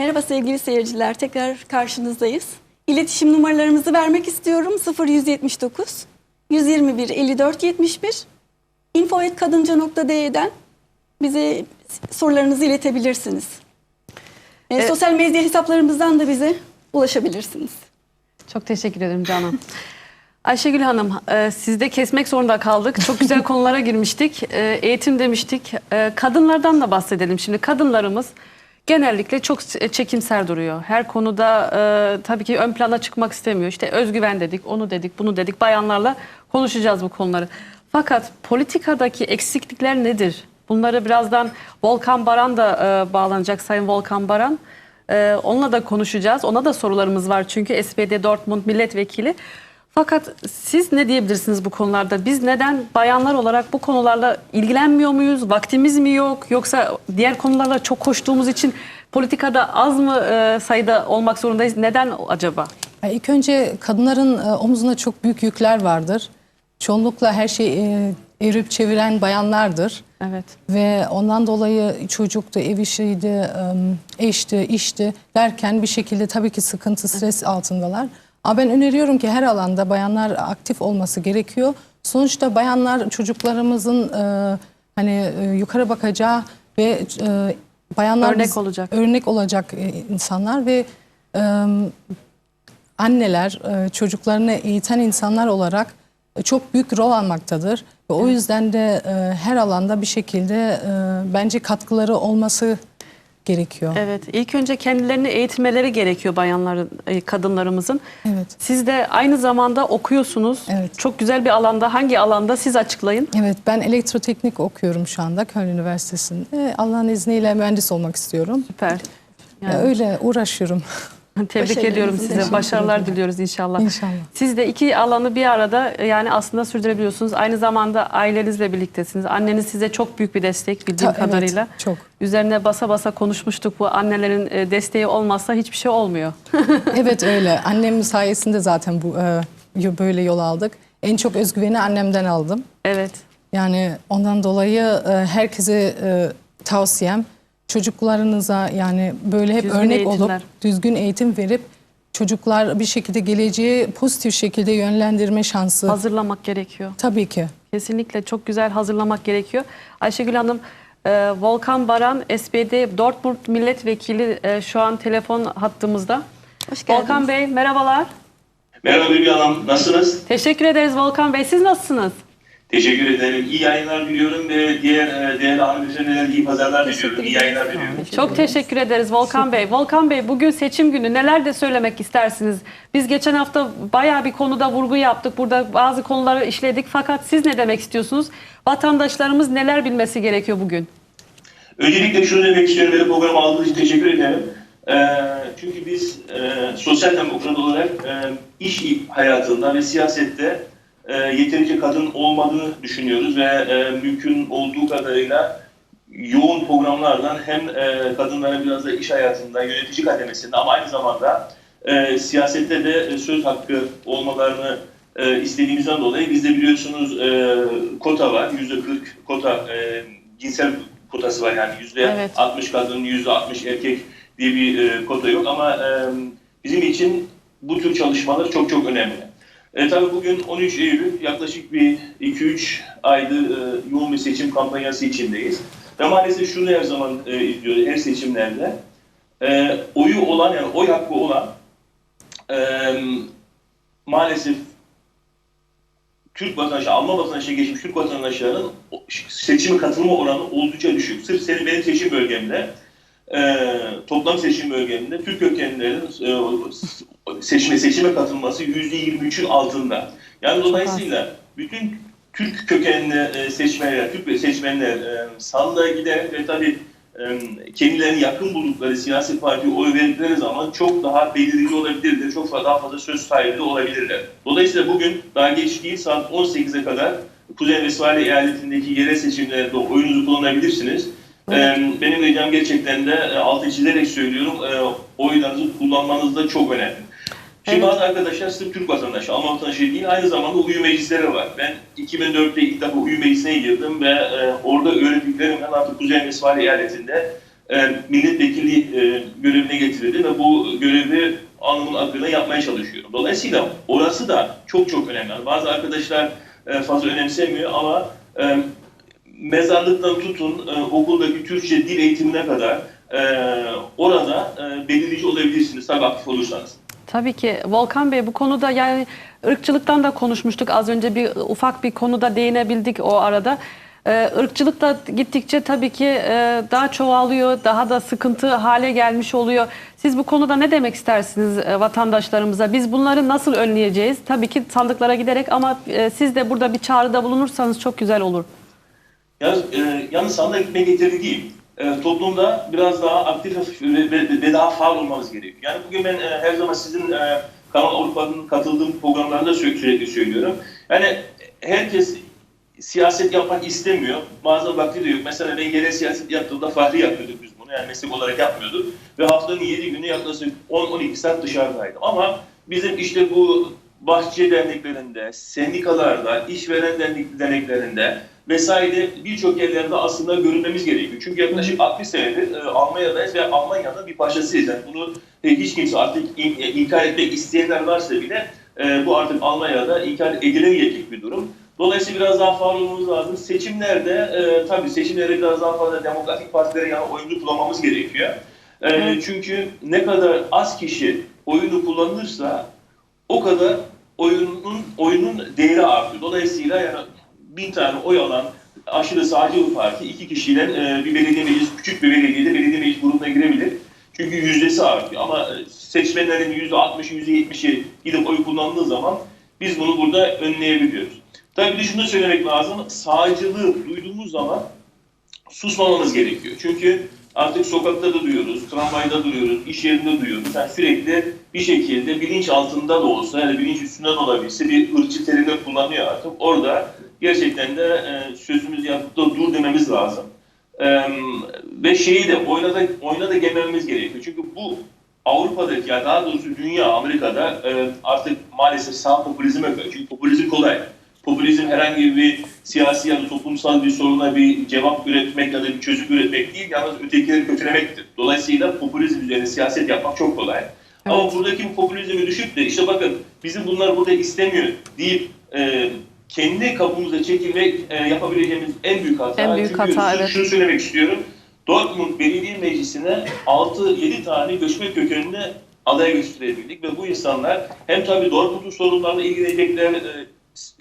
Merhaba sevgili seyirciler, tekrar karşınızdayız. İletişim numaralarımızı vermek istiyorum. 0179 121 54 71 info.kadınca.d'den bize sorularınızı iletebilirsiniz. E, Evet. Sosyal medya hesaplarımızdan da bize ulaşabilirsiniz. Çok teşekkür ederim Canan. Ayşegül Hanım, e, sizde kesmek zorunda kaldık. Çok güzel konulara girmiştik. E, eğitim demiştik. E, kadınlardan da bahsedelim. Şimdi kadınlarımız genellikle çok çekimser duruyor. Her konuda e, tabii ki ön plana çıkmak istemiyor. İşte özgüven dedik, onu dedik, bunu dedik. Bayanlarla konuşacağız bu konuları. Fakat politikadaki eksiklikler nedir? Bunları birazdan Volkan Baran da e, bağlanacak, Sayın Volkan Baran. Ee, onunla da konuşacağız. Ona da sorularımız var çünkü SPD Dortmund milletvekili. Fakat siz ne diyebilirsiniz bu konularda? Biz neden bayanlar olarak bu konularla ilgilenmiyor muyuz? Vaktimiz mi yok? Yoksa diğer konularla çok koştuğumuz için politikada az mı e, sayıda olmak zorundayız? Neden acaba? Ya İlk önce kadınların e, omuzunda çok büyük yükler vardır. Çoğunlukla her şeyi e, evirip çeviren bayanlardır. Evet. Ve ondan dolayı çocuktu, ev işiydi, e, eşti, işti derken bir şekilde tabii ki sıkıntı, stres altındalar. Ama ben öneriyorum ki her alanda bayanlar aktif olması gerekiyor. Sonuçta bayanlar çocuklarımızın e, hani e, yukarı bakacağı ve e, bayanlar Örnek olacak. örnek olacak e, insanlar ve e, anneler e, çocuklarını eğiten insanlar olarak e, çok büyük rol almaktadır. Ve o yüzden de e, her alanda bir şekilde e, bence katkıları olması gerekiyor. Evet. İlk önce kendilerini eğitmeleri gerekiyor bayanların, e, kadınlarımızın. Evet. Siz de aynı zamanda okuyorsunuz. Evet. Çok güzel bir alanda. Hangi alanda? Siz açıklayın. Evet ben elektroteknik okuyorum şu anda Köln Üniversitesi'nde. Allah'ın izniyle mühendis olmak istiyorum. Süper. Ya Öyle uğraşıyorum. Tebrik Başarılarınızı ediyorum size. Başarılar diliyoruz inşallah. İnşallah. Siz de iki alanı bir arada yani aslında sürdürebiliyorsunuz. Aynı zamanda ailenizle birliktesiniz. Anneniz size çok büyük bir destek bildiğim Ta- evet, kadarıyla. çok. Üzerine basa basa konuşmuştuk. Bu annelerin e, desteği olmazsa hiçbir şey olmuyor. Evet öyle. Annem sayesinde zaten bu e, böyle yol aldık. En çok özgüveni annemden aldım. evet. Yani ondan dolayı e, herkese tavsiyem çocuklarınıza yani böyle hep Düzgün örnek eğitimler. olup düzgün eğitim verip çocuklar bir şekilde geleceği pozitif şekilde yönlendirme şansı Hazırlamak gerekiyor. tabii ki. Kesinlikle çok güzel hazırlamak gerekiyor. Ayşegül Hanım, e, Volkan Baran, SPD Dortmund milletvekili e, şu an telefon hattımızda. Hoş geldiniz. Volkan Bey merhabalar. Merhaba Hülya Hanım, nasılsınız? Teşekkür ederiz Volkan Bey. Siz nasılsınız? Teşekkür ederim. İyi yayınlar diliyorum ve diğer e, değerli hanımefendiler iyi pazarlar diliyorum. İyi yayınlar diliyorum. Çok teşekkür ederiz Volkan Bey. Volkan Bey bugün seçim günü neler de söylemek istersiniz? Biz geçen hafta bayağı bir konuda vurgu yaptık. Burada bazı konuları işledik. Fakat siz ne demek istiyorsunuz? Vatandaşlarımız neler bilmesi gerekiyor bugün? Öncelikle şunu demek istiyorum ve programı aldığınız için teşekkür ederim. E, çünkü biz e, sosyal demokrat olarak e, iş hayatında ve siyasette e, yeterince kadın olmadığını düşünüyoruz ve e, mümkün olduğu kadarıyla yoğun programlardan hem e, kadınlara biraz da iş hayatında, yönetici kademesinde ama aynı zamanda e, siyasette de söz hakkı olmalarını e, istediğimizden dolayı bizde biliyorsunuz e, kota var, yüzde 40 kota e, cinsel kotası var yani yüzde Evet. 60 kadın, yüzde 60 erkek diye bir e, kota yok ama e, bizim için bu tür çalışmalar çok çok önemli. E, tabii bugün 13 Eylül yaklaşık bir 2-3 aydır e, yoğun bir seçim kampanyası içindeyiz. Ve maalesef şunu her zaman e, izliyoruz her seçimlerde. E, oyu olan yani oy hakkı olan e, maalesef Türk vatandaşı, Alman vatandaşına geçmiş Türk vatandaşlarının seçime katılma oranı oldukça düşük. Sırf senin benim seçim bölgemde, e, toplam seçim bölgemde Türk kökenlilerin e, seçime seçime katılması yüzde 23'ün altında. Yani dolayısıyla bütün Türk kökenli e, seçmenler, Türk seçmenler e, sandığa gider ve tabii e, kendilerini yakın buldukları siyasi partiye oy verdikleri zaman çok daha belirleyici olabilirler, çok daha fazla söz sahibi olabilirler. Dolayısıyla bugün daha geç değil saat 18'e kadar Kuzey Westfalia eyaletindeki yerel seçimlerde oyunuzu kullanabilirsiniz. E, benim ricam gerçekten de e, altı çizerek söylüyorum, e, oylarınızı kullanmanız da çok önemli. Şimdi Evet. bazı arkadaşlar sırf Türk vatandaşı, Alman vatandaşı değil, aynı zamanda uyu meclisleri var. Ben 2004'te ilk defa uyu meclisine girdim ve e, orada öğrendiklerimden artık Kuzey Westfalia eyaletinde e, milletvekili e, görevine getirildi ve bu görevi alnımın akıyla yapmaya çalışıyorum. Dolayısıyla orası da çok çok önemli. Yani bazı arkadaşlar e, fazla önemsemiyor ama e, mezarlıktan tutun e, okuldaki Türkçe dil eğitimine kadar e, orada e, belirleyici olabilirsiniz tabii aktif olursanız. Tabii ki Volkan Bey bu konuda yani ırkçılıktan da konuşmuştuk az önce bir ufak bir konuda değinebildik o arada. Ee, ırkçılık da gittikçe tabii ki e, daha çoğalıyor, daha da sıkıntı hale gelmiş oluyor. Siz bu konuda ne demek istersiniz e, vatandaşlarımıza? Biz bunları nasıl önleyeceğiz? Tabii ki sandıklara giderek ama e, siz de burada bir çağrıda bulunursanız çok güzel olur. Yalnız, e, yalnız sandığa gitmek yeterli değil. E, toplumda biraz daha aktif ve, ve, ve daha faal olmamız gerekiyor. Yani bugün ben e, her zaman sizin e, Kanal Avrupa'nın katıldığım programlarda sü- sürekli söylüyorum. Yani herkes siyaset yapmak istemiyor. Bazen vakti de yok. Mesela ben yerel siyaset yaptığımda fahri yapıyorduk biz bunu. Yani meslek olarak yapmıyorduk. Ve haftanın 7 günü yaklaşık 10-12 saat dışarıdaydım. Ama bizim işte bu bahçe derneklerinde, sendikalarda, işveren dernek- derneklerinde vesaire birçok yerlerde aslında görünmemiz gerekiyor. Çünkü yaklaşık 60 senedir e, Almanya'dayız ve Almanya'nın bir parçasıyız. Yani bunu e, hiç kimse artık in- e, inkar etmek isteyenler varsa bile e, bu artık Almanya'da inkar edilemeyecek bir durum. Dolayısıyla biraz daha faal olmamız lazım. Seçimlerde e, tabii seçimlerde biraz daha fazla demokratik partilere yani oyunu kullanmamız gerekiyor. E, Çünkü ne kadar az kişi oyunu kullanırsa o kadar oyunun oyunun değeri artıyor. Dolayısıyla yani bin tane oy alan aşırı sağcı parti iki kişiyle e, bir belediye meclis, küçük bir belediyede belediye meclis grubuna girebilir. Çünkü yüzdesi artıyor. Ama e, seçmenlerin yüzde altmışı, yüzde yetmişi gidip oy kullandığı zaman biz bunu burada önleyebiliyoruz. Tabii bir de şunu da söylemek lazım. Sağcılığı duyduğumuz zaman susmamamız gerekiyor. Çünkü artık sokakta da duyuyoruz, tramvayda duyuyoruz, iş yerinde duyuyoruz. Yani sürekli bir şekilde bilinç altında da olsa yani bilinç üstünde de olabilse bir ırkçı terimi kullanıyor artık. Orada gerçekten de e, sözümüz yapıp da dur dememiz lazım. E, ve şeyi de oyuna da, oyuna da gelmemiz gerekiyor. Çünkü bu Avrupa'daki ya daha doğrusu dünya Amerika'da e, artık maalesef sağ popülizme kayıyor. Çünkü popülizm kolay. Popülizm herhangi bir siyasi ya da toplumsal bir soruna bir cevap üretmek ya da bir çözüm üretmek değil, yalnız ötekileri kötülemektir. Dolayısıyla popülizm üzerine siyaset yapmak çok kolay. Ama buradaki bu popülizmi düşüp de işte bakın bizim bunlar burada istemiyor deyip e, kendi kapımıza çekilmek e, yapabileceğimiz en büyük hata. En büyük Çünkü hata, şunu- evet. Şunu söylemek istiyorum. Dortmund Belediye Meclisi'ne 6-7 tane göçmen kökenli aday gösterebildik ve bu insanlar hem tabii Dortmund'un sorunlarla ilgilenecekler,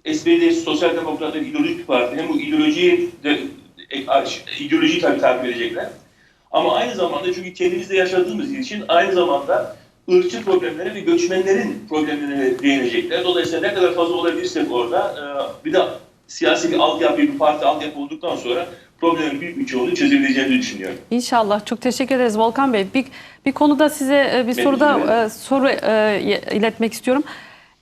e, SPD Sosyal Demokratlar ideolojik bir parti hem bu ideolojiyi de, e, ideolojiyi tabii takip edecekler. Ama aynı zamanda çünkü kendimizde yaşadığımız için aynı zamanda ırkçı problemlere ve göçmenlerin problemlerine değinecekler. Dolayısıyla ne kadar fazla olabilirsek orada e, bir de siyasi bir altyapı, bir parti altyapı olduktan sonra problemin büyük bir çoğunu çözebileceğini düşünüyorum. İnşallah. Çok teşekkür ederiz Volkan Bey. Bir, bir konuda size e, bir Ben soruda e, soru e, iletmek istiyorum.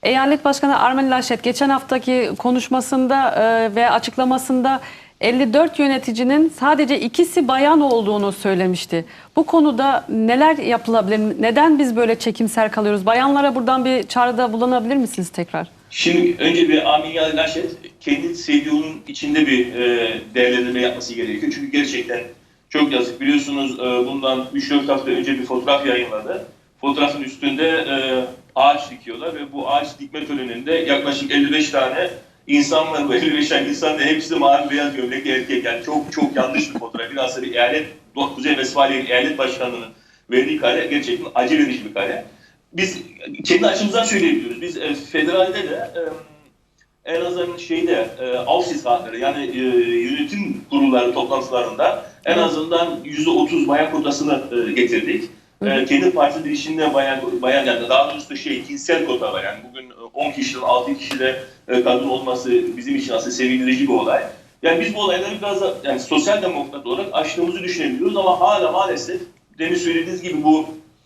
Eyalet Başkanı Armen Laschet geçen haftaki konuşmasında e, ve açıklamasında 54 yöneticinin sadece ikisi bayan olduğunu söylemişti. Bu konuda neler yapılabilir? Neden biz böyle çekimser kalıyoruz? Bayanlara buradan bir çağrıda bulunabilir misiniz tekrar? Şimdi önce bir Amin Yal Laşet kendi CDU'nun içinde bir e, değerlendirme yapması gerekiyor. Çünkü gerçekten çok yazık. Biliyorsunuz e, bundan 3-4 hafta önce bir fotoğraf yayınladı. Fotoğrafın üstünde e, ağaç dikiyorlar ve bu ağaç dikme töreninde yaklaşık 55 tane insan var. Bu 55 tane insan da hepsi mavi beyaz gömlekli erkek. Yani çok çok yanlış bir fotoğraf. Bilhassa bir eyalet, Kuzey Westfalia eyalet başkanının verdiği kare gerçekten acı verici bir kare biz kendi açımızdan söyleyebiliyoruz. Biz e, federalde de e, en azından şeyde e, Aufsichtsratları yani e, yönetim kurulları toplantılarında en azından yüzde otuz bayan kotasını e, getirdik. E, kendi parti içinde bayan, bayan yani daha doğrusu şey cinsel kota var yani bugün e, 10 kişiden 6 kişide e, kadın olması bizim için aslında sevindirici bir olay. Yani biz bu olayları biraz da yani sosyal demokrat olarak aştığımızı düşünebiliyoruz ama hala maalesef demin söylediğiniz gibi bu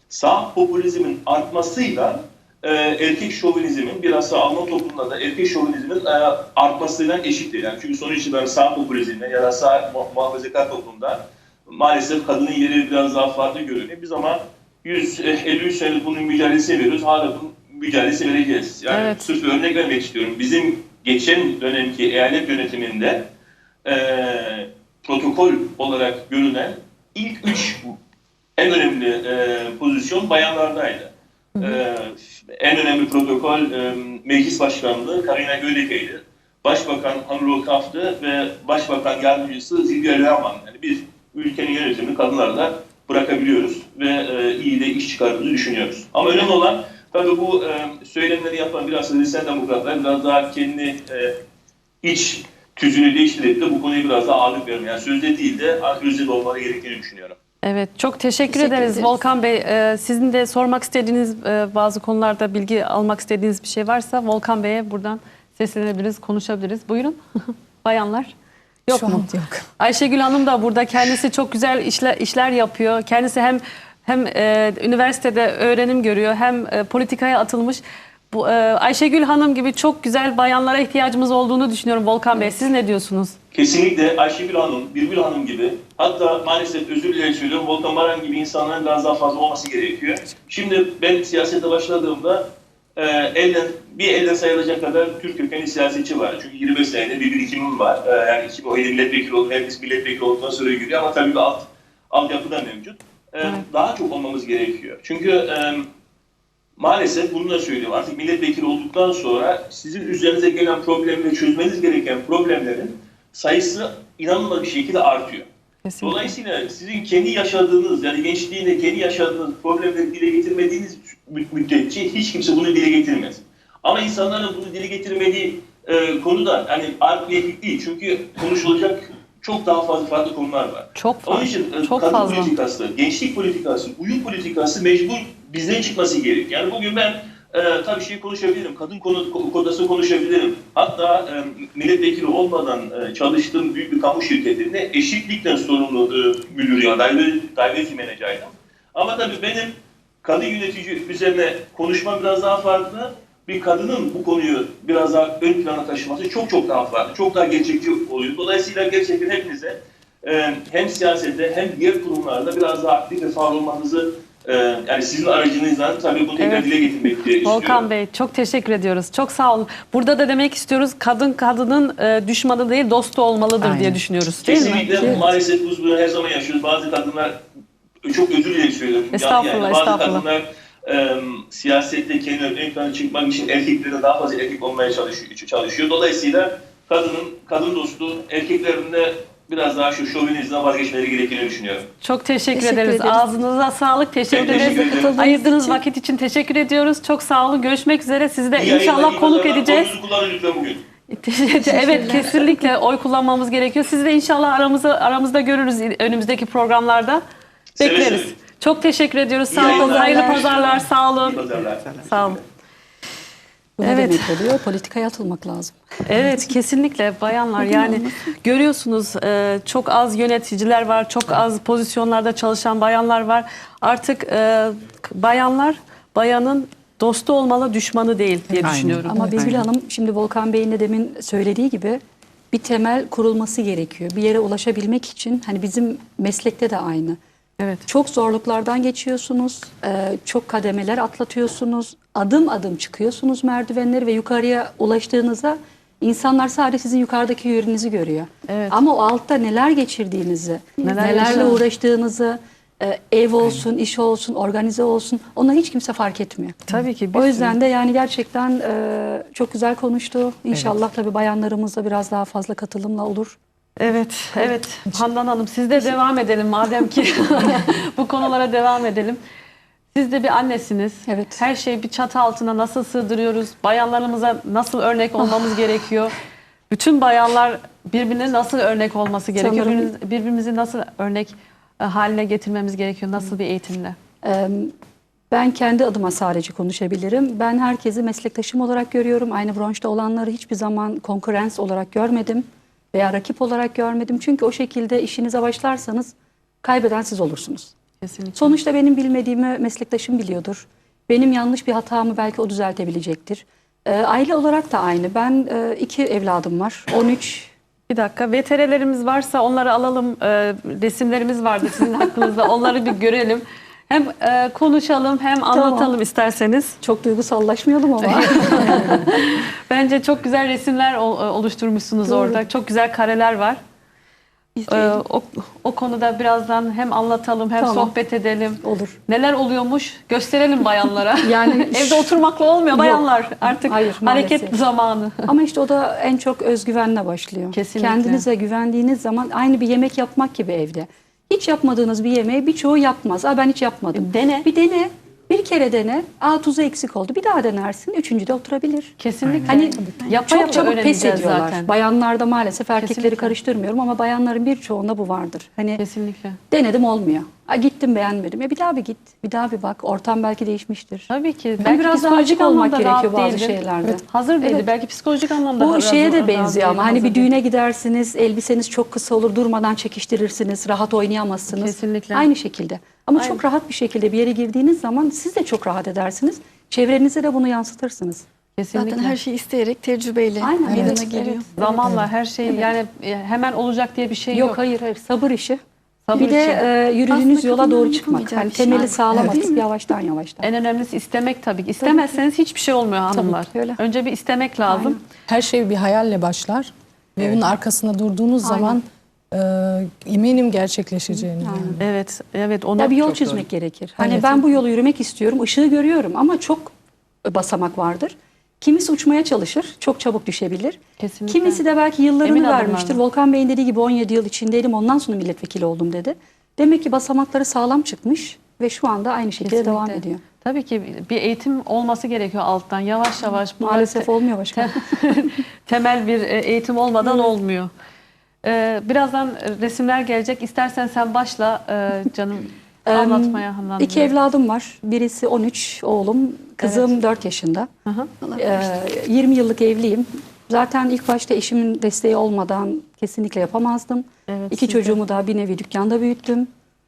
sağ popülizmin artmasıyla e, erkek şovinizmin biraz da Alman toplumunda da erkek şovinizmin e, artmasıyla eşittir. Yani çünkü sonuç itibariyle sağ popülizmde ya da sağ mu- muhafazakar toplumda maalesef kadının yeri biraz daha farklı görünüyor. Biz ama 153 senedir bunun mücadelesi veriyoruz. Hala bunun mücadelesi vereceğiz. Yani Evet. sırf bir örnek vermek istiyorum. Bizim geçen dönemki eyalet yönetiminde e, protokol olarak görülen ilk üç en önemli e, pozisyon bayanlardaydı. E, en önemli protokol e, meclis başkanlığı Karina Gödeke'ydi. Başbakan Hanro Kaftı ve Başbakan Yardımcısı Zilga Rahman. Yani biz ülkenin yönetimini kadınlarla bırakabiliyoruz ve e, iyi de iş çıkardığını düşünüyoruz. Ama önemli olan tabii bu e, söylemleri yapan biraz Hristiyan Demokratlar biraz daha kendi e, iç tüzüğünü değiştirip de bu konuya biraz daha ağırlık veriyorum. Yani sözde değil de özde de olmalı gerektiğini düşünüyorum. Evet, çok teşekkür, Teşekkür ederiz ederiz. Volkan Bey. Ee, sizin de sormak istediğiniz e, bazı konularda bilgi almak istediğiniz bir şey varsa Volkan Bey'e buradan seslenebiliriz, konuşabiliriz. Buyurun. Bayanlar. Yok Şu mu? an yok. Ayşegül Hanım da burada kendisi çok güzel işler, işler yapıyor. Kendisi hem hem e, üniversitede öğrenim görüyor hem e, politikaya atılmış. Bu e, Ayşegül Hanım gibi çok güzel bayanlara ihtiyacımız olduğunu düşünüyorum Volkan Bey. Siz ne diyorsunuz? Kesinlikle Ayşegül Hanım, Birgül Hanım gibi hatta maalesef özür dilerim söylüyorum Volkan Baran gibi insanların biraz daha fazla olması gerekiyor. Şimdi ben siyasete başladığımda e, elden, bir elden sayılacak kadar Türk kökenli siyasetçi var. Çünkü 25 senede bir birikimim var. E, yani 2017 milletvekili oldum, herkes milletvekili olduktan sonra yürüyor ama tabii bir alt, altyapı da mevcut. E, Daha çok olmamız gerekiyor. Çünkü e, maalesef bunu da söylüyorum. Artık milletvekili olduktan sonra sizin üzerinize gelen problemleri çözmeniz gereken problemlerin sayısı inanılmaz bir şekilde artıyor. Kesinlikle. Dolayısıyla sizin kendi yaşadığınız yani gençliğinde kendi yaşadığınız problemleri dile getirmediğiniz mü- müddetçe hiç kimse bunu dile getirmez. Ama insanların bunu dile getirmediği e, konu da hani art niyetlik değil. Çünkü konuşulacak çok daha fazla farklı konular var. Çok Onun fazla. için e, Çok kadın fazla. politikası, gençlik politikası, uyum politikası mecbur bizden çıkması gerek. Yani bugün ben e, tabii şey konuşabilirim, kadın konu, kodası konuşabilirim. Hatta e, milletvekili olmadan e, çalıştığım büyük bir kamu şirketinde eşitlikten sorumlu e, müdür ya, diversity manager'dım. Ama tabii benim kadın yönetici üzerine konuşmam biraz daha farklı. Bir kadının bu konuyu biraz daha ön plana taşıması çok çok daha farklı, çok daha gerçekçi oluyor. Dolayısıyla gerçekten hepinize e, hem siyasette hem diğer kurumlarda biraz daha aktif ve faal olmanızı e, yani sizin aracınızdan tabii bunu tekrar Evet. dile getirmek istiyorum. Volkan Bey çok teşekkür ediyoruz. Çok sağ olun. Burada da demek istiyoruz kadın kadının e, düşmanı değil dostu olmalıdır diye Aynen. düşünüyoruz. Değil mi? Kesinlikle maalesef biz bunu her zaman yaşıyoruz. Bazı kadınlar çok özür dilerim söylüyorum. Estağfurullah, bazı estağfurullah. kadınlar e, siyasette kendilerine ön plana çıkmak için erkeklerden daha fazla erkek olmaya çalışıyor. çalışıyor. Dolayısıyla kadının kadın dostu erkeklerin de biraz daha şu şovinizmden vazgeçmeleri gerektiğini düşünüyorum. Çok teşekkür, Teşekkür ederiz. ederiz. Ağzınıza sağlık. Teşekkür Ben teşekkür ederiz. ederim. Ayırdığınız için. vakit için teşekkür ediyoruz. Çok sağ olun. Görüşmek üzere. Sizi de İyi yayınlar, inşallah konuk pazarlar. edeceğiz. Oyunuzu kullanın lütfen bugün. evet kesinlikle oy kullanmamız gerekiyor. Sizi de inşallah aramızda aramızda görürüz önümüzdeki programlarda. Seve Bekleriz. seve. Çok teşekkür ediyoruz. İyi Sağ olun. yayınlar. Hayırlı pazarlar. Sağ İyi olun. pazarlar. Sağ olun. Bu Evet. ne demek oluyor? Politikaya atılmak lazım. Evet kesinlikle bayanlar yani görüyorsunuz e, çok az yöneticiler var çok az pozisyonlarda çalışan bayanlar var artık e, bayanlar bayanın dostu olmalı düşmanı değil diye Aynen. düşünüyorum. Ama Birgül Hanım şimdi Volkan Bey'in de demin söylediği gibi bir temel kurulması gerekiyor. Bir yere ulaşabilmek için hani bizim meslekte de aynı. Evet. Çok zorluklardan geçiyorsunuz, e, çok kademeler atlatıyorsunuz, adım adım çıkıyorsunuz merdivenleri ve yukarıya ulaştığınızda insanlar sadece sizin yukarıdaki yönünüzü görüyor. Evet. Ama o altta neler geçirdiğinizi, Neler nelerle yaşadığınızı. uğraştığınızı, e, ev olsun, iş olsun, organize olsun onu hiç kimse fark etmiyor. Tabii ki. O sürü- yüzden de yani gerçekten e, çok güzel konuştu. İnşallah tabii bayanlarımız da biraz daha fazla katılımla olur. Evet, evet. Handan Hanım siz de devam edelim madem ki bu konulara devam edelim. Siz de bir annesiniz. Evet. Her şeyi bir çatı altına nasıl sığdırıyoruz? Bayanlarımıza nasıl örnek olmamız gerekiyor? Bütün bayanlar birbirine nasıl örnek olması gerekiyor? Sanırım- Birbirimiz- Birbirimizi nasıl örnek e, haline getirmemiz gerekiyor? Nasıl bir eğitimle? Ben kendi adıma sadece konuşabilirim. Ben herkesi meslektaşım olarak görüyorum. Aynı branşta olanları hiçbir zaman konkurans olarak görmedim veya rakip olarak görmedim. Çünkü o şekilde işinize başlarsanız kaybeden siz olursunuz. Kesinlikle. Sonuçta benim bilmediğimi meslektaşım biliyordur. Benim yanlış bir hatamı belki o düzeltebilecektir. E, aile olarak da aynı. Ben e, iki evladım var. 13 Bir dakika. VTR'lerimiz varsa onları alalım. E, resimlerimiz vardı sizin hakkınızda. Onları bir görelim. Hem e, konuşalım hem anlatalım isterseniz. çok duygusallaşmayalım ama. Bence çok güzel resimler ol- oluşturmuşsunuz Doğru. orada. Çok güzel kareler var. Ee, o, o konuda birazdan hem anlatalım hem Tamam. sohbet edelim. Olur. Neler oluyormuş gösterelim bayanlara. Yani Evde oturmakla olmuyor Yok. bayanlar. Artık Hayır, hareket maalesef. zamanı. Ama işte o da en çok özgüvenle başlıyor. Kesinlikle. Kendinize güvendiğiniz zaman aynı bir yemek yapmak gibi evde. Hiç yapmadığınız bir yemeği birçoğu yapmaz. Aa ben hiç yapmadım. Dene. Bir dene. Bir kere dene. Aa tuzu eksik oldu. Bir daha denersin. Üçüncüde oturabilir. Kesinlikle. Hani Yapa çok yapa çabuk pes ediyorlar. zaten. Bayanlarda maalesef erkekleri Kesinlikle. karıştırmıyorum ama bayanların birçoğunda bu vardır. Hani Kesinlikle. denedim olmuyor. Aa, gittim beğenmedim. Ya bir daha bir git. Bir daha bir bak. Ortam belki değişmiştir. Tabii ki. Hani biraz daha psikolojik açık olmak gerekiyor bazı değildi. şeylerde. Evet, hazır değildi. Evet. Belki psikolojik anlamda Bu rahat- şeye de benziyor ama hani bir düğüne gidersiniz, elbiseniz çok kısa olur, durmadan çekiştirirsiniz, rahat oynayamazsınız. Kesinlikle. Aynı şekilde. Ama Aynen. çok rahat bir şekilde bir yere girdiğiniz zaman siz de çok rahat edersiniz. Çevrenize de bunu yansıtırsınız. Kesinlikle. Zaten her şey isteyerek tecrübeyle Aynen, meydana evet, geliyor. Evet, zamanla her şey yani e, hemen olacak diye bir şey yok. Yok, hayır hayır sabır işi. Sabır bir de e, yürüdüğünüz Aslında yola doğru çıkmak. Hani şey. temeli Evet. sağlam Evet. atıp yavaştan yavaştan. En önemlisi istemek tabii ki. İstemezseniz hiçbir şey olmuyor hanımlar. ki öyle. Önce bir istemek lazım. Her şey bir hayalle başlar ve bunun arkasında durduğunuz zaman e, eminim gerçekleşeceğini. yani. Evet, evet onu Ya bir yol çok çizmek gerekir. Hani Evet. ben bu yolu yürümek istiyorum, ışığı görüyorum ama çok basamak vardır. Kimisi uçmaya çalışır, çok çabuk düşebilir. Kesinlikle. Kimisi de belki yıllarını Emin vermiştir. adımlarla. Volkan Bey'in dediği gibi 17 yıl içindeydim, ondan sonra milletvekili oldum dedi. Demek ki basamakları sağlam çıkmış ve şu anda aynı şekilde Kesinlikle. devam ediyor. Tabii ki bir eğitim olması gerekiyor alttan yavaş yavaş. Maalesef olmuyor başka. temel bir e, eğitim olmadan olmuyor. Ee, birazdan resimler gelecek. İstersen sen başla e, canım anlatmaya Handan. İki evladım var. Birisi 13 oğlum, kızım 4 yaşında. Hı-hı. Ee, 20 yıllık evliyim. Zaten ilk başta eşimin desteği olmadan kesinlikle yapamazdım. Evet, İki çocuğumu da bir nevi dükkanda büyüttüm.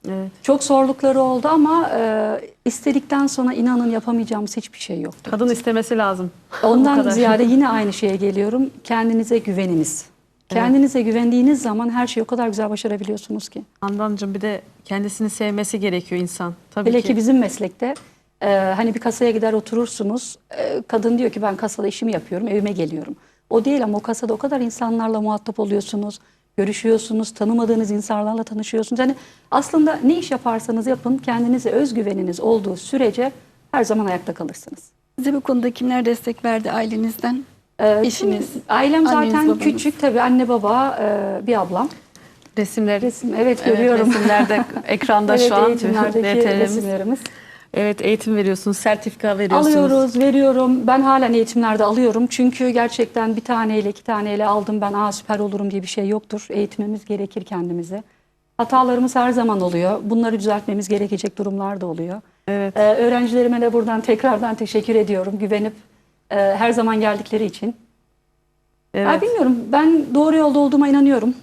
Evet. Çok zorlukları oldu ama e, istedikten sonra inanın yapamayacağımız hiçbir şey yoktu. Kadın istemesi lazım. Ondan ziyade yine aynı şeye geliyorum. Kendinize güveniniz. Kendinize güvendiğiniz zaman her şeyi o kadar güzel başarabiliyorsunuz ki. Handancığım bir de kendisini sevmesi gerekiyor insan. Tabii Hele ki. ki bizim meslekte e, hani bir kasaya gider oturursunuz. E, kadın diyor ki ben kasada işimi yapıyorum, evime geliyorum. O değil ama o kasada o kadar insanlarla muhatap oluyorsunuz. Görüşüyorsunuz, tanımadığınız insanlarla tanışıyorsunuz. Yani aslında ne iş yaparsanız yapın kendinize özgüveniniz olduğu sürece her zaman ayakta kalırsınız. Size bu konuda kimler destek verdi ailenizden? Ee, Eşiniz, Ailem anneniz, zaten babanız. küçük tabii anne baba e, bir ablam. Resimler. Resim evet Evet, görüyorum. resimlerde ekranda evet, şu an. eğitimlerdeki resimlerimiz. Evet eğitim veriyorsunuz, sertifika veriyorsunuz. Alıyoruz, veriyorum. Ben halen eğitimlerde alıyorum. Çünkü gerçekten bir taneyle, iki taneyle aldım ben aa süper olurum diye bir şey yoktur. Eğitmemiz gerekir kendimize. Hatalarımız her zaman oluyor. Bunları düzeltmemiz gerekecek durumlar da oluyor. Evet. Ee, öğrencilerime de buradan tekrardan teşekkür ediyorum. Güvenip e, her zaman geldikleri için. Evet. Ya bilmiyorum ben doğru yolda olduğuma inanıyorum.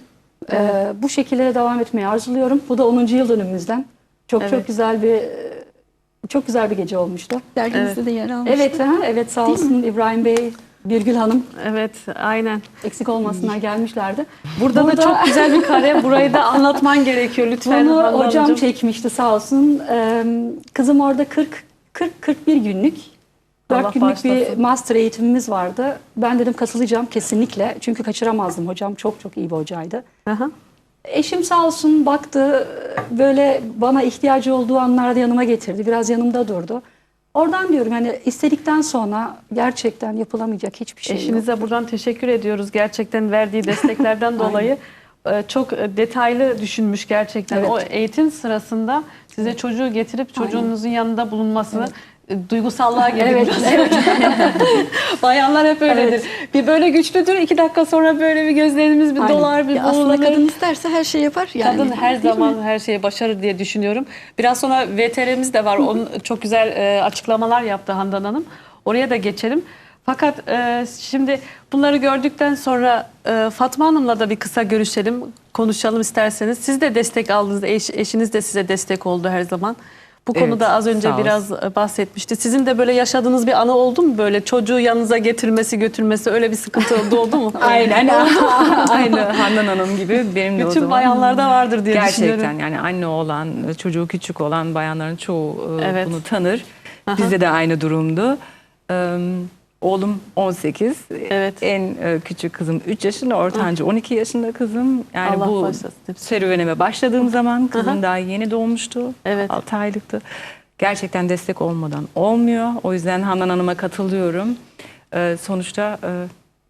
Ee, bu şekilde de devam etmeyi arzuluyorum. Bu da 10. yıl dönümümüzden. Çok Evet. çok güzel bir çok güzel bir gece olmuştu. Derginizde de yer almıştı. Evet, ha, evet sağ olsun İbrahim Bey, Birgül Hanım Evet, aynen. eksik olmasınlar gelmişlerdi. Burada, Burada- da çok güzel bir kare. Burayı da anlatman gerekiyor lütfen. Bunu hocam çekmişti sağ olsun. Ee, kızım orada 40 40 41 günlük Allah 4 günlük bir master eğitimimiz vardı. Ben dedim katılacağım kesinlikle. Çünkü kaçıramazdım hocam. Çok çok iyi bir hocaydı. Aha. Eşim sağ olsun baktı böyle bana ihtiyacı olduğu anlarda yanıma getirdi. Biraz yanımda durdu. Oradan diyorum yani istedikten sonra gerçekten yapılamayacak hiçbir şey yok. Eşinize buradan teşekkür ediyoruz. Gerçekten verdiği desteklerden dolayı e, çok e, detaylı düşünmüş gerçekten. Evet. O eğitim sırasında size çocuğu getirip çocuğunuzun yanında bulunması e, duygusallığa geliyor. Evet, biraz. Bayanlar hep öyledir. Bir böyle güçlüdür. iki dakika sonra böyle bir gözlerimiz bir Aynen. dolar, bir Ya aslında kadın isterse her şey yapar yani. Kadın her Değil mi? zaman her şeyi başarır diye düşünüyorum. Biraz sonra VTR'miz de var. Onun çok güzel e, açıklamalar yaptı Handan Hanım. Oraya da geçelim. Fakat e, şimdi bunları gördükten sonra e, Fatma Hanım'la da bir kısa görüşelim, konuşalım isterseniz. Siz de destek aldınız, eş, eşiniz de size destek oldu her zaman. Bu Evet, konuda az önce biraz e, bahsetmişti. Sizin de böyle yaşadığınız bir anı oldu mu böyle çocuğu yanınıza getirmesi, götürmesi öyle bir sıkıntı oldu mu? Aynen. Aynı Handan Hanım gibi benim de Bütün bayanlarda vardır diye Gerçekten düşünüyorum. yani anne olan, çocuğu küçük olan bayanların çoğu e, Evet. bunu tanır. Bizde de aynı durumdu. Ee, Oğlum 18. Evet. En e, küçük kızım 3 yaşında, ortanca 12 yaşında kızım. Yani Allah bu bağışlasın. serüvenime başladığım zaman kızım daha yeni doğmuştu. Evet. 6 aylıktı. Gerçekten destek olmadan olmuyor. O yüzden Handan Hanım'a katılıyorum. Ee, sonuçta e,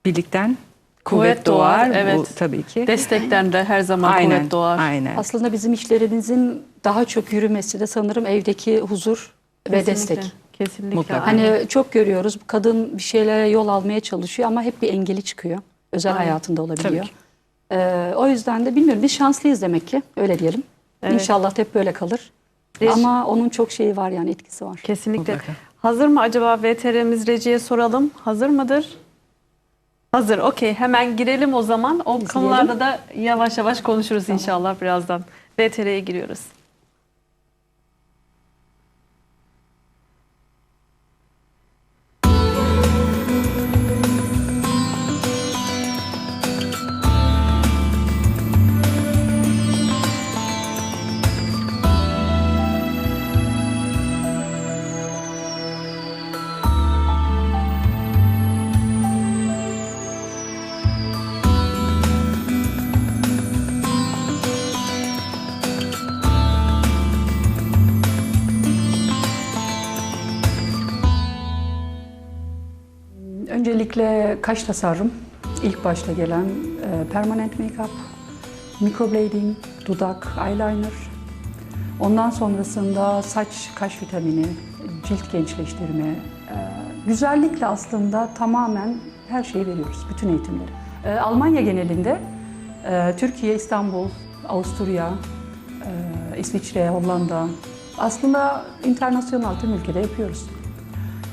birlikten kuvvet, Kuvvet doğar, doğar. evet. Bu tabii ki. Destekten de her zaman aynen, kuvvet doğar. Aynen. Aslında bizim işlerimizin daha çok yürümesi de sanırım evdeki huzur ve Kesinlikle, destek. Kesinlikle. Mutlaka. Aynen. Hani çok görüyoruz kadın bir şeylere yol almaya çalışıyor ama hep bir engeli çıkıyor. Özel Aynen. hayatında olabiliyor. Ee, o yüzden de bilmiyorum biz şanslıyız demek ki öyle diyelim. Evet. İnşallah hep böyle kalır. Ama onun çok şeyi var yani etkisi var. Kesinlikle. Mutlaka. Hazır mı acaba VTR'miz Reci'ye soralım. Hazır mıdır? Hazır. Okey. Hemen girelim o zaman. O İzleyelim. konularda da yavaş yavaş konuşuruz inşallah birazdan. VTR'ye giriyoruz. Öncelikle kaş tasarrum. İlk başta gelen e, permanent make-up, microblading, dudak, eyeliner. Ondan sonrasında saç, kaş vitamini, cilt gençleştirme. E, güzellikle aslında tamamen her şeyi veriyoruz, bütün eğitimleri. E, Almanya genelinde, e, Türkiye, İstanbul, Avusturya, e, İsviçre, Hollanda, aslında internasyonel tüm ülkede yapıyoruz.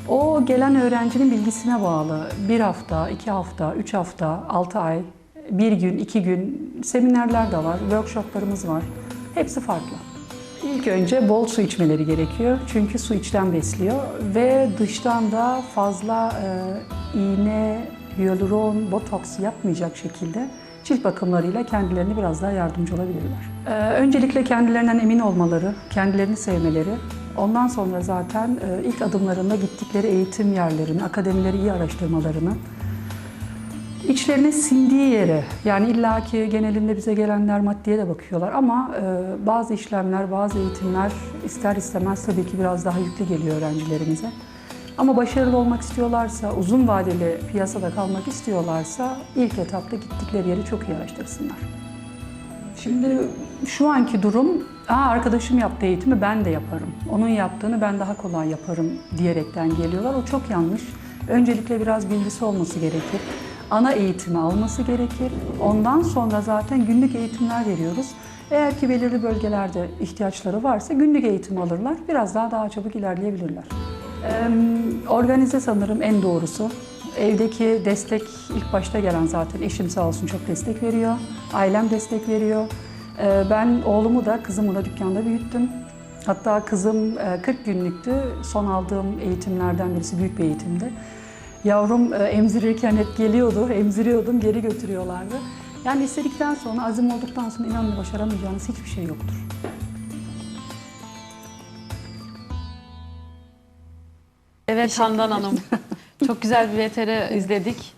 O gelen öğrencinin bilgisine bağlı. Bir hafta, iki hafta, üç hafta, altı ay, bir gün, iki gün seminerler de var, workshoplarımız var. Hepsi farklı. İlk önce bol su içmeleri gerekiyor. Çünkü su içten besliyor ve dıştan da fazla e, iğne, hyaluron, botoks yapmayacak şekilde cilt bakımlarıyla kendilerine biraz daha yardımcı olabilirler. E, öncelikle kendilerinden emin olmaları, kendilerini sevmeleri, ondan sonra zaten e, ilk adımlarında gittikleri eğitim yerlerini, akademileri iyi araştırmalarını, İçlerine sindiği yere yani illaki genelinde bize gelenler maddeye de bakıyorlar ama e, bazı işlemler, bazı eğitimler ister istemez tabii ki biraz daha yüklü geliyor öğrencilerimize. Ama başarılı olmak istiyorlarsa, uzun vadeli piyasada kalmak istiyorlarsa ilk etapta gittikleri yeri çok iyi araştırsınlar. Şimdi şu anki durum, Aa, arkadaşım yaptı eğitimi ben de yaparım. Onun yaptığını ben daha kolay yaparım diyerekten geliyorlar. O çok yanlış. Öncelikle biraz bilgisi olması gerekir. Ana eğitimi alması gerekir. Ondan sonra zaten günlük eğitimler veriyoruz. Eğer ki belirli bölgelerde ihtiyaçları varsa günlük eğitim alırlar. Biraz daha daha çabuk ilerleyebilirler. Ee, organize sanırım en doğrusu. Evdeki destek ilk başta gelen zaten eşim sağ olsun çok destek veriyor. Ailem destek veriyor. Ee, ben oğlumu da kızımı da dükkanda büyüttüm. Hatta kızım e, 40 günlüktü. Son aldığım eğitimlerden birisi büyük bir eğitimdi. Yavrum e, emzirirken hep geliyordu, emziriyordum, geri götürüyorlardı. Yani istedikten sonra, azim olduktan sonra inanın başaramayacağınız hiçbir şey yoktur. Evet Handan Hanım. Çok güzel bir VTR izledik.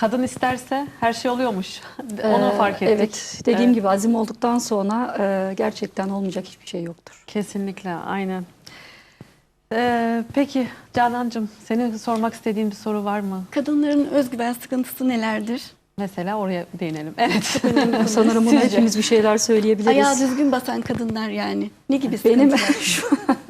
Kadın isterse her şey oluyormuş. Onu Ee, fark ettik. Evet, dediğim Evet. gibi azim olduktan sonra e, gerçekten olmayacak hiçbir şey yoktur. Kesinlikle aynen. Ee, peki Canancığım senin sormak istediğin bir soru var mı? Kadınların özgüven sıkıntısı nelerdir? Mesela oraya değinelim. Evet. Sanırım buna hepimiz bir şeyler söyleyebiliriz. Ayağı düzgün basan kadınlar yani. Ne gibi Benim şu,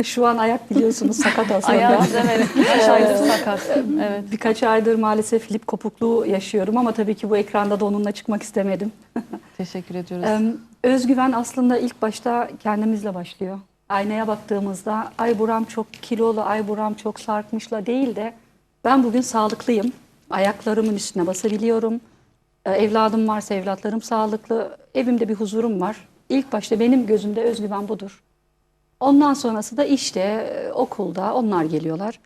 şu an ayak biliyorsunuz sakat aslında. Ayağınız evet. Birkaç aydır sakat. Evet. Birkaç aydır maalesef lip kopukluğu yaşıyorum ama tabii ki bu ekranda da onunla çıkmak istemedim. Teşekkür ediyoruz. Özgüven aslında ilk başta kendimizle başlıyor. Aynaya baktığımızda ay buram çok kilolu, ay buram çok sarkmışla değil de ben bugün sağlıklıyım. Ayaklarımın üstüne basabiliyorum. Ee, Evladım varsa evlatlarım sağlıklı. Evimde bir huzurum var. İlk başta benim gözümde özgüven budur. Ondan sonrası da işte, e, okulda onlar geliyorlar.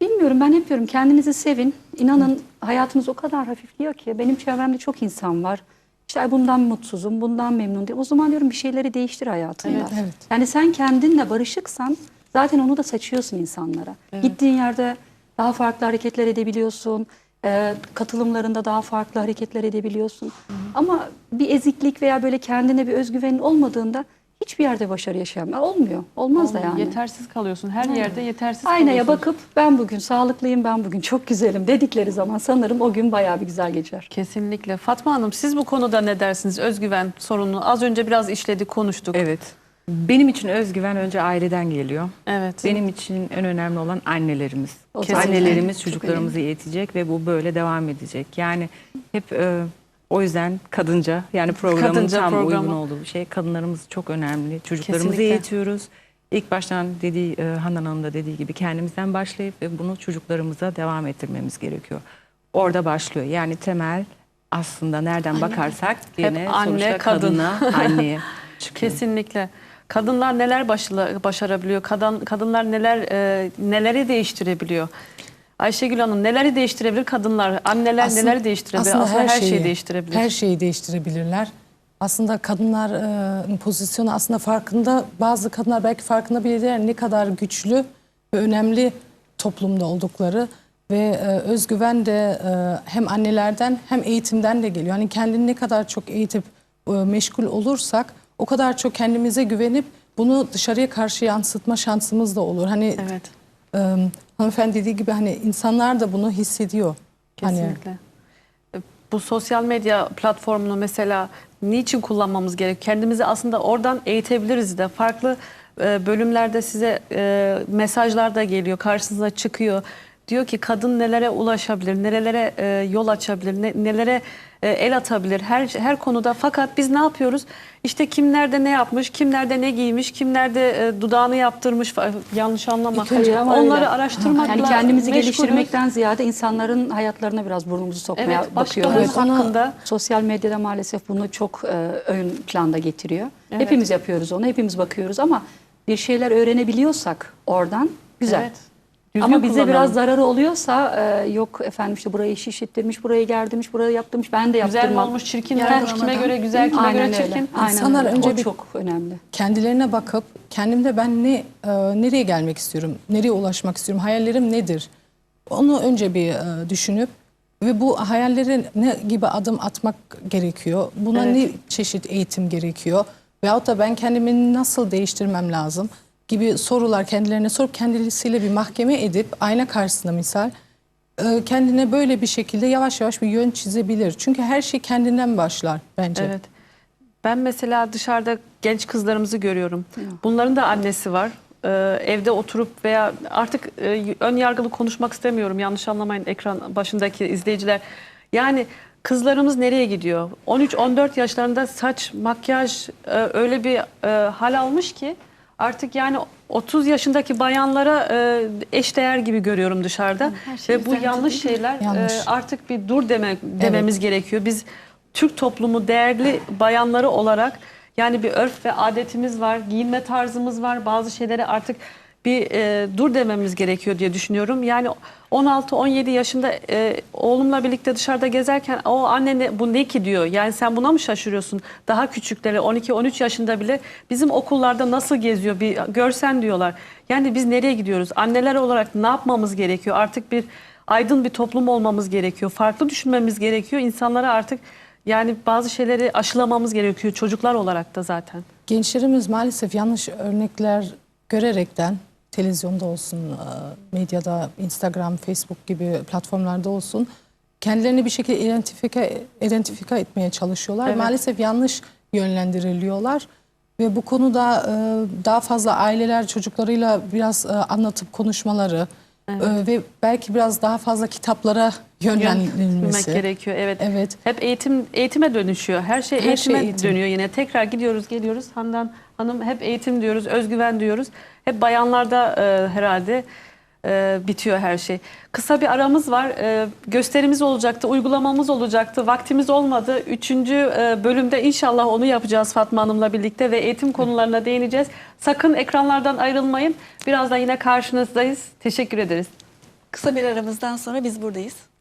Bilmiyorum ben hep diyorum kendinizi sevin. İnanın hayatınız o kadar hafifliyor ki. Benim çevremde çok insan var. İşte "Ay bundan mutsuzum, bundan memnun değilim. O zaman diyorum bir şeyleri değiştir hayatında. Evet, evet. Yani sen kendinle barışıksan zaten onu da saçıyorsun insanlara. Gittiğin yerde Daha farklı hareketler edebiliyorsun. Ee, katılımlarında daha farklı hareketler edebiliyorsun. Ama bir eziklik veya böyle kendine bir özgüvenin olmadığında hiçbir yerde başarı yaşayamıyor. Olmuyor. Olmaz da yani. Yetersiz kalıyorsun. Her yerde yetersiz Aynaya kalıyorsun. bakıp ben bugün sağlıklıyım, ben bugün çok güzelim dedikleri zaman sanırım o gün bayağı bir güzel geçer. Kesinlikle. Fatma Hanım siz bu konuda ne dersiniz? Özgüven sorunu. Az önce biraz işledik, konuştuk. Evet. Benim için özgüven önce aileden geliyor. Evet. Benim için en önemli olan annelerimiz. Zaman Annelerimiz çocuklarımızı eğitecek ve bu böyle devam edecek. Yani hep e, o yüzden kadınca yani programın Kadınca tam programı. uygun olduğu bir şey. Kadınlarımız çok önemli. Çocuklarımızı Kesinlikle. eğitiyoruz. İlk baştan dediği e, Handan Hanım da dediği gibi kendimizden başlayıp ve bunu çocuklarımıza devam ettirmemiz gerekiyor. Orada başlıyor. Yani temel aslında nereden bakarsak yine anne, sonuçta kadın. kadına, anneye çıkıyor. Kesinlikle. Kadınlar neler başla- başarabiliyor? Kadın kadınlar neler e, neleri değiştirebiliyor? Ayşegül Hanım neleri değiştirebilir kadınlar? Anneler Aslında- neleri değiştirebilir? Aslında, her, şeyi, değiştirebilir. Her şeyi değiştirebilirler. Aslında kadınlar e, pozisyonu aslında farkında bazı kadınlar belki farkında bile değiller ne kadar güçlü ve önemli toplumda oldukları ve e, özgüven de e, hem annelerden hem eğitimden de geliyor. Yani kendini ne kadar çok eğitip e, meşgul olursak o kadar çok kendimize güvenip bunu dışarıya karşı yansıtma şansımız da olur. Hani Evet. e, hanımefendi dediği gibi hani insanlar da bunu hissediyor. Hani Kesinlikle. E, Bu sosyal medya platformunu mesela niçin kullanmamız gerek? Kendimizi aslında oradan eğitebiliriz de. Farklı e, bölümlerde size e, mesajlar da geliyor, karşınıza çıkıyor. Diyor ki kadın nelere ulaşabilir, nerelere e, yol açabilir, ne- nelere e, el atabilir her her konuda. Fakat biz ne yapıyoruz? İşte kim nerede ne yapmış, kim nerede ne giymiş, kim nerede e, dudağını yaptırmış, yanlış anlama. Onları öyle. araştırmakla Yani kendimizi meşgulüz. geliştirmekten ziyade insanların hayatlarına biraz burnumuzu sokmaya Evet, bakıyoruz. başkalarının hakkında Sosyal medyada maalesef bunu çok e, ön planda getiriyor. Evet. Hepimiz yapıyoruz onu, hepimiz bakıyoruz ama bir şeyler öğrenebiliyorsak oradan güzel. Evet. Düzgün Ama bize kullanalım. biraz zararı oluyorsa e, yok efendim işte burayı şişittirmiş, burayı gerdirmiş, burayı yaptırmış. Ben de Güzel mi yaptırmam. olmuş, çirkin olmuş, kime göre güzel, kime Aynen göre öyle. çirkin. Aynen İnsanlar öyle. önce o bir- çok önemli. kendilerine bakıp kendimde ben ne e, nereye gelmek istiyorum, nereye ulaşmak istiyorum, hayallerim nedir? Onu önce bir e, düşünüp ve bu hayallere ne gibi adım atmak gerekiyor? Buna Evet. ne çeşit eğitim gerekiyor? Veyahut da ben kendimi nasıl değiştirmem lazım? Gibi sorular kendilerine sorup kendisiyle bir mahkeme edip ayna karşısında misal e, kendine böyle bir şekilde yavaş yavaş bir yön çizebilir. Çünkü her şey kendinden başlar bence. Evet. Ben mesela dışarıda genç kızlarımızı görüyorum. Bunların da annesi var. Ee, evde oturup veya artık e, ön yargılı konuşmak istemiyorum. Yanlış anlamayın ekran başındaki izleyiciler. Yani kızlarımız nereye gidiyor? 13-14 yaşlarında saç, makyaj e, öyle bir e, hal almış ki artık yani 30 yaşındaki bayanlara e, eşdeğer gibi görüyorum dışarıda. Ve bu yanlış şeyler Yanlış. e, artık bir dur deme, dememiz gerekiyor. Biz Türk toplumu değerli bayanları olarak yani bir örf ve adetimiz var, giyinme tarzımız var. Bazı şeylere artık bir e, dur dememiz gerekiyor diye düşünüyorum. Yani 16-17 yaşında e, oğlumla birlikte dışarıda gezerken o anne ne, bu ne ki diyor. Yani sen buna mı şaşırıyorsun? Daha küçükleri 12-13 yaşında bile bizim okullarda nasıl geziyor bir görsen diyorlar. Yani biz nereye gidiyoruz? Anneler olarak ne yapmamız gerekiyor? Artık bir aydın bir toplum olmamız gerekiyor. Farklı düşünmemiz gerekiyor. İnsanlara artık yani bazı şeyleri aşılamamız gerekiyor çocuklar olarak da zaten. Gençlerimiz maalesef yanlış örnekler görerekten televizyonda olsun, e, medyada, Instagram, Facebook gibi platformlarda olsun kendilerini bir şekilde identifike, identifika etmeye çalışıyorlar. Evet. Maalesef yanlış yönlendiriliyorlar ve bu konuda e, daha fazla aileler çocuklarıyla biraz e, anlatıp konuşmaları e, ve belki biraz daha fazla kitaplara yönlendirilmesi. gerekiyor. Evet. Evet. Hep eğitim eğitime dönüşüyor. Her şey Her şey eğitime eğitim. dönüyor yine. Tekrar gidiyoruz, geliyoruz. Handan Hanım hep eğitim diyoruz, özgüven diyoruz. Hep bayanlarda e, herhalde e, bitiyor her şey. Kısa bir aramız var. E, gösterimiz olacaktı, uygulamamız olacaktı. Vaktimiz olmadı. Üçüncü e, bölümde inşallah onu yapacağız Fatma Hanım'la birlikte ve eğitim konularına değineceğiz. Sakın ekranlardan ayrılmayın. Birazdan yine karşınızdayız. Teşekkür ederiz. Kısa bir aramızdan sonra biz buradayız.